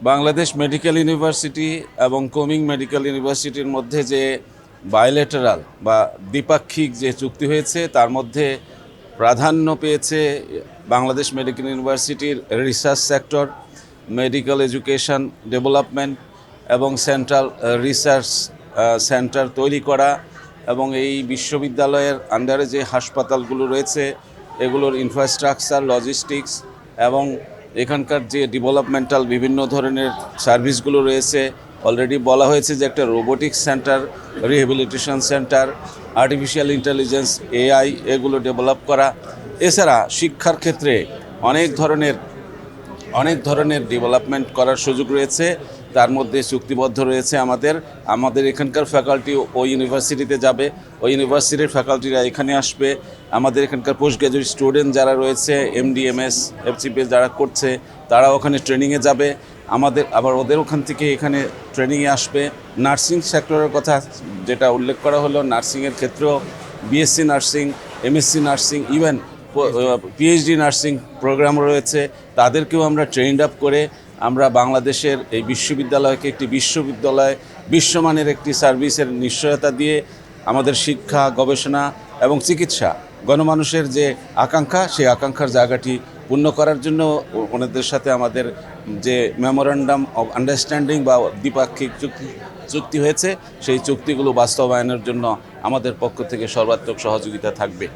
Bangladesh medical university এবং কোমিং medical ইউনিভার্সিটির মধ্যে যে বায়োলেটারাল বা দ্বিপাক্ষিক যে চুক্তি হয়েছে, তার মধ্যে প্রাধান্য পেয়েছে বাংলাদেশ মেডিকেল ইউনিভার্সিটির research sector medical education development এবং সেন্ট্রাল রিসার্চ সেন্টার তৈরি করা এবং এই বিশ্ববিদ্যালয়ের আন্ডারে যে হাসপাতালগুলো রয়েছে, এগুলোর ইনফ্রাস্ট্রাকচার লজিস্টিক্স এবং এখানকার যে ডেভেলপমেন্টাল বিভিন্ন ধরনের সার্ভিসগুলো রয়েছে অলরেডি বলা হয়েছে যে একটা robotics center rehabilitation center artificial intelligence AI এগুলো ডেভেলপ করা। এছাড়া শিক্ষার ক্ষেত্রে অনেক ধরনের অনেক ধরনের ডেভেলপমেন্ট করার সুযোগ রয়েছে। তার মধ্যে চুক্তিবদ্ধ রয়েছে আমাদের। আমাদের এখানকার ফ্যাকাল্টি ওই ইউনিভার্সিটিতে যাবে। ওই ইউনিভার্সিটির ফ্যাকাল্টিরা এখানে আসবে। আমাদের এখানকার পোস্ট গ্রাজুয়েট স্টুডেন্ট যারা রয়েছে এমডিএমএস এফসিপিএস যারা করছে, তারা ওখানে ট্রেনিংয়ে যাবে। আমাদের আবার ওদের ওখান থেকে এখানে ট্রেনিংয়ে আসবে। নার্সিং সেক্টরের কথা যেটা উল্লেখ করা হলো নার্সিংয়ের ক্ষেত্রেও BSc nursing MSc nursing even PhD nursing program রয়েছে, তাদেরকেও আমরা ট্রেন্ড আপ করে আমরা বাংলাদেশের এই বিশ্ববিদ্যালয়কে একটি বিশ্ববিদ্যালয়, বিশ্বমানের একটি সার্ভিসের নিশ্চয়তা দিয়ে আমাদের শিক্ষা, গবেষণা এবং চিকিৎসা, গণমানুষের যে আকাঙ্ক্ষা, সেই আকাঙ্ক্ষার জায়গাটি পূর্ণ করার জন্য ওনাদের সাথে আমাদের যে মেমোরান্ডাম অফ আন্ডারস্ট্যান্ডিং বা দ্বিপাক্ষিক চুক্তি চুক্তি হয়েছে, সেই চুক্তিগুলো বাস্তবায়নের জন্য আমাদের পক্ষ থেকে সর্বাত্মক সহযোগিতা থাকবে।